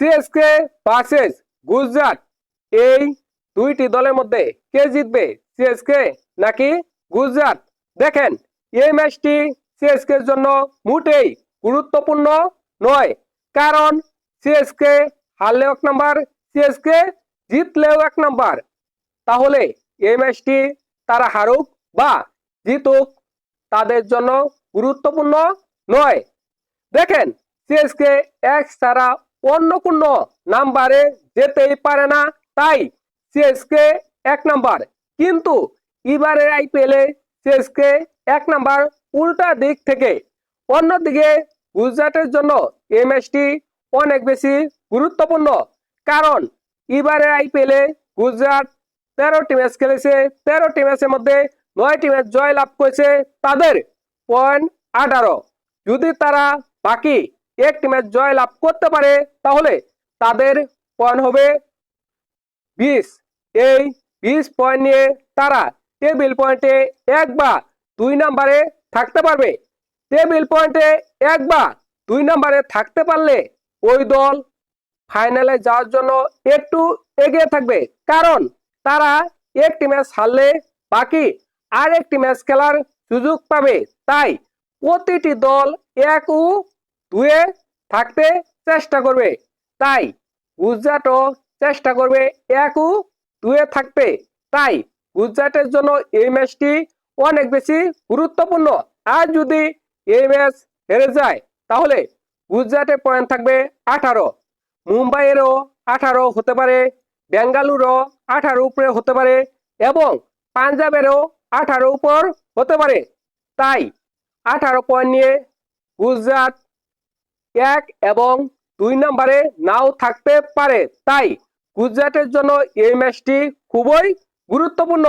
CSK versus Gujarat, এই দুইটি দলের মধ্যে কে জিতবে, সিএসকে নাকি গুজরাট? দেখেন, এই ম্যাচটি সিএসকে এর জন্য মোটেই গুরুত্বপূর্ণ নয়, কারণ সিএসকে হারলেও এক নাম্বার সিএসকে জিতলেও এক নাম্বার তাহলে এই ম্যাচটি তারা হারুক বা জিতুক, তাদের জন্য গুরুত্বপূর্ণ নয়। দেখেন, সিএসকে এক ছাড়া অন্য কোনো নাম্বারে যেতেই পারে না, তাই সিএসকে এক নাম্বার। কিন্তু এবারের আইপিএলে সিএসকে এক নাম্বার উল্টা দিক থেকে। অন্যদিকে গুজরাটের জন্য এই ম্যাচটি অনেক বেশি গুরুত্বপূর্ণ, কারণ এবারে আইপিএলে গুজরাট তেরোটি ম্যাচ খেলেছে। তেরোটি ম্যাচের মধ্যে নয়টি ম্যাচ জয় লাভ করেছে তাদের পয়েন্ট আঠারো। যদি তারা বাকি একটি ম্যাচ জয় লাভ করতে পারে, তাহলে তাদের পয়েন্ট হবে বিশ। এই বিশ পয়েন্ট নিয়ে তারা টেবিল পয়েন্টে এক বা দুই নাম্বারে থাকতে পারবে। টেবিল পয়েন্টে এক বা দুই নাম্বারে থাকতে পারলে ওই দল ফাইনালে যাওয়ার জন্য একটু এগিয়ে থাকবে, কারণ তারা একটি ম্যাচ হারলে বাকি আর একটি ম্যাচ খেলার সুযোগ পাবে। তাই প্রতিটি দল এক ও দুয়ে থাকতে চেষ্টা করবে। তাই গুজরাটও চেষ্টা করবে এক ও দুয়ে থাকতে। তাই গুজরাটের জন্য এই ম্যাচটি অনেক বেশি গুরুত্বপূর্ণ। আর যদি এই ম্যাচ হেরে যায়, তাহলে গুজরাটের পয়েন্ট থাকবে আঠারো। মুম্বাইয়েরও আঠারো হতে পারে বেঙ্গালুরও আঠারো উপরে হতে পারে এবং পাঞ্জাবেরও আঠারো উপর হতে পারে। তাই আঠারো পয়েন্ট নিয়ে গুজরাট এক এবং দুই নম্বরে নাও থাকতে পারে। তাই গুজরাটের জন্য এই ম্যাচটি খুবই গুরুত্বপূর্ণ।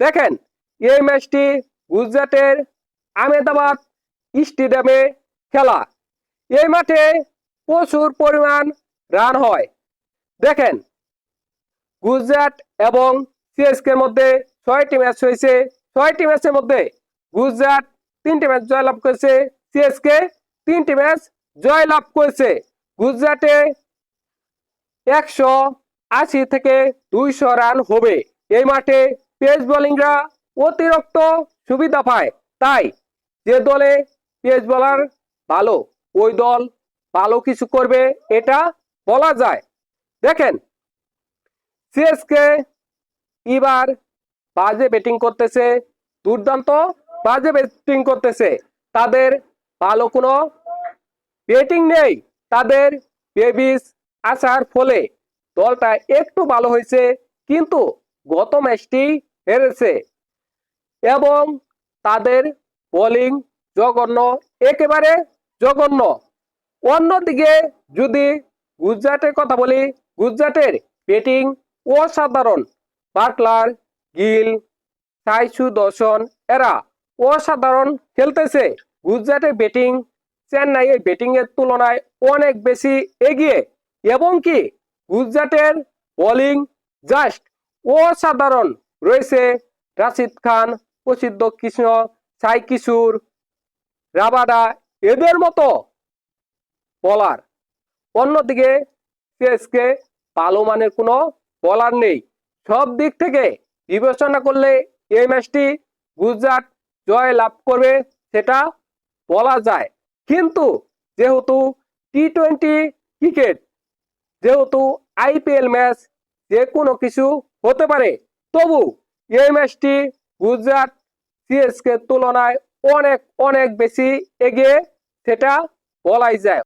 দেখেন, এই ম্যাচটি গুজরাটের আহমেদাবাদ স্টেডিয়ামে খেলা। এই মাঠে প্রচুর পরিমাণ রান হয়। দেখেন, গুজরাট এবং সিএসকে মধ্যে ছয়টি ম্যাচ হয়েছে। ছয়টি ম্যাচের মধ্যে গুজরাট তিনটি ম্যাচ জয়লাভ করেছে। সিএসকে তিনটি ম্যাচ জয়লাভ করেছে। গুজরাটে একশো আশি থেকে দুইশো রান হবে। এই মাঠে পেস বোলিংরা অতিরিক্ত সুবিধা পায়। তাই যে দলে পেস বোলার ভালো, ওই দল ভালো কিছু করবে এটা বলা যায়। দেখেন সিএসকে এবার বাজে ব্যাটিং করতেছে, দুর্দান্ত বাজে ব্যাটিং করতেছে। তাদের ভালো কোনো ব্যাটিং নেই। তাদের বেবিস আসার ফলে দলটা একটু ভালো হয়েছে, কিন্তু গত ম্যাচটি হেরেছে এবং তাদের বোলিং জঘন্য, একেবারে জঘন্য। অন্যদিকে যদি গুজরাটের কথা বলি, গুজরাটের ব্যাটিং অসাধারণ। বাটলার গিল, সাইসু, দর্শন, এরা অসাধারণ খেলতেছে। গুজরাটের ব্যাটিং চেন্নাইয়ের ব্যাটিং এর তুলনায় অনেক বেশি এগিয়ে এবং কি গুজরাটের বোলিং জাস্ট অসাধারণ রয়েছে রাশিদ খান, প্রসিদ্ধ কৃষ্ণ, সাই কিশোর, রাবাডা এদের মতো বলার অন্যদিকে সিএসকে ভালো মানের কোনো বলার নেই। সব দিক থেকে বিবেচনা করলে এই ম্যাচটি গুজরাট জয় লাভ করবে, সেটা বলা যায়। কিন্তু যেহেতু টি টোয়েন্টি ক্রিকেট যেহেতু আইপিএল ম্যাচ যে কোনো কিছু হতে পারে, তবু এই ম্যাচটি গুজরাট সিএসকে তুলনায় অনেক অনেক বেশি এগিয়ে সেটা বলাই যায়।